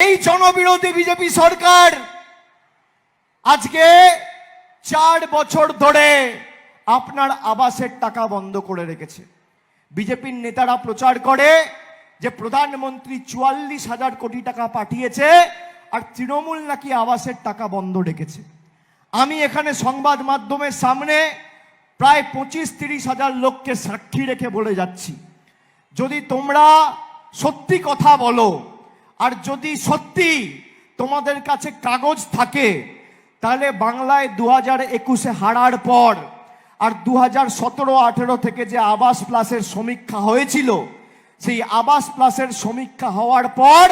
এই জনবিরোধী বিজেপি সরকার আজকে চার বছর ধরে আপনার আবাসের টাকা বন্ধ করে রেখেছে। বিজেপির নেতারা প্রচার করে যে প্রধানমন্ত্রী চুয়াল্লিশ হাজার কোটি টাকা পাঠিয়েছে আর তৃণমূল নাকি আবাসের টাকা বন্ধ রেখেছে। আমি এখানে সংবাদ মাধ্যমের সামনে প্রায় পঁচিশ তিরিশ হাজার লোককে সাক্ষী রেখে বলে যাচ্ছি। যদি তোমরা সত্যি কথা বলো আর যদি সত্যি তোমাদের কাছে কাগজ থাকে, তাহলে বাংলায় দু হাজার একুশে হারার পর আর দু হাজার সতেরো আঠেরো থেকে যে আবাস প্লাসের সমীক্ষা হয়েছিল, সেই আবাস প্লাসের সমীক্ষা হওয়ার পর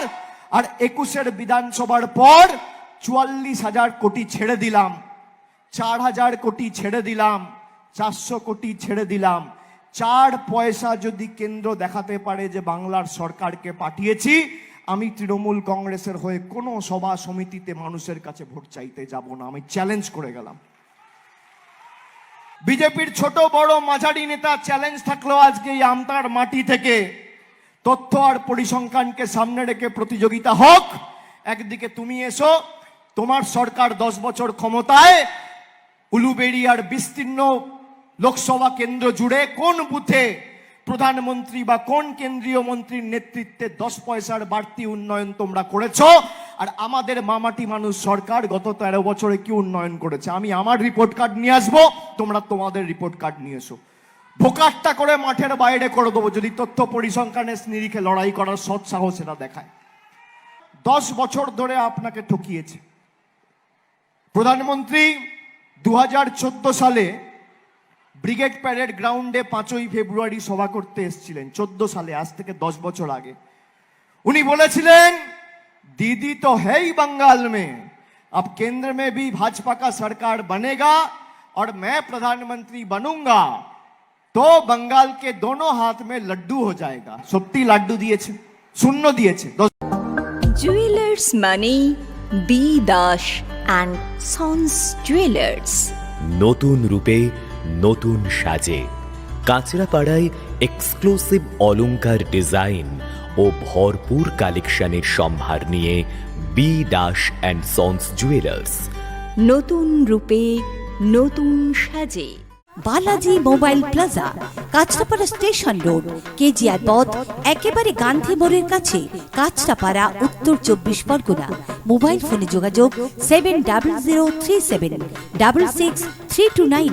আর একুশের বিধানসভার পর চুয়াল্লিশ হাজার কোটি ছেড়ে দিলাম। চার হাজার কোটি ছেড়ে দিলাম, চারশো কোটি ছেড়ে দিলাম। চার পয়সা যদি কেন্দ্র দেখাতে পারে যে বাংলার সরকারকে পাঠিয়েছি আমি তৃণমূল কংগ্রেসের হয়ে কোনো সভা সমিতিতে মানুষের কাছে ভোট চাইতে যাব না। আমি চ্যালেঞ্জ করে গেলাম। বিজেপির ছোট বড় মাঝারি নেতা চ্যালেঞ্জ থাকলেও আজকে এই আমতার মাটি থেকে। তথ্য আর পরিসংখ্যানকে সামনে রেখে প্রতিযোগিতা হোক, একদিকে তুমি এসো, তোমার সরকার দশ বছর ক্ষমতায় উলুবেড়িয়ার বিস্তীর্ণ লোকসভা কেন্দ্র জুড়ে কোন বুথে প্রধানমন্ত্রী বা কোন কেন্দ্রীয় মন্ত্রীর নেতৃত্বে দশ পয়সার বাড়তি উন্নয়ন তোমরা করেছ? আর আমাদের মামাটি মানুষ সরকার গত তেরো বছরে কি উন্নয়ন করেছে? আমি আমার রিপোর্ট কার্ড নিয়ে আসব, তোমরা তোমাদের রিপোর্ট কার্ড নিয়ে এসো। ভোকাটটা করে মাঠের বাইরে করে দেবো, যদি তথ্য পরিসংখ্যানের নিরিখে লড়াই করার সৎ সাহস এরা দেখায়। দশ বছর ধরে আপনাকে ঠকিয়েছে। প্রধানমন্ত্রী দু হাজার চোদ্দ সালে ব্রিগেড প্যারেড গ্রাউন্ডে পাঁচই ফেব্রুয়ারি সভা করতে এসেছিলেন চোদ্দ সালে আজ থেকে দশ বছর আগে উনি বলেছিলেন दीदी तो है ही बंगाल में अब केंद्र में भी भाजपा का सरकार बनेगा और मैं प्रधानमंत्री बनूंगा तो बंगाल के दोनों हाथ में लड्डू हो जाएगा সত্যি লাড্ডু দিয়েছে শূন্য দিয়েছে দশ জুয়েলার্স মানেই B Das and sons jewellers নতুন রূপে নতুন সাজে। কাঁচরাপাড়ায় এক্সক্লুসিভ অলংকার ডিজাইন ও ভরপুর কালেকশনের সম্ভার নিয়ে B Das and sons jewellers নতুন রূপে, নতুন সাজে। Balaji mobile plaza, Kanchrapara station road, KGR পথ, একেবারে গান্ধী মোড়ের কাছে, কাঁচরাপাড়া, উত্তর চব্বিশ পরগনা। মোবাইল ফোনে যোগাযোগ seven double zero three seven double six three two nine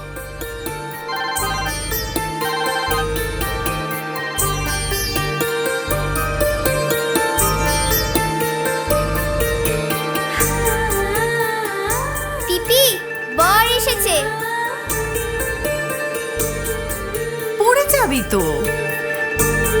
chavito.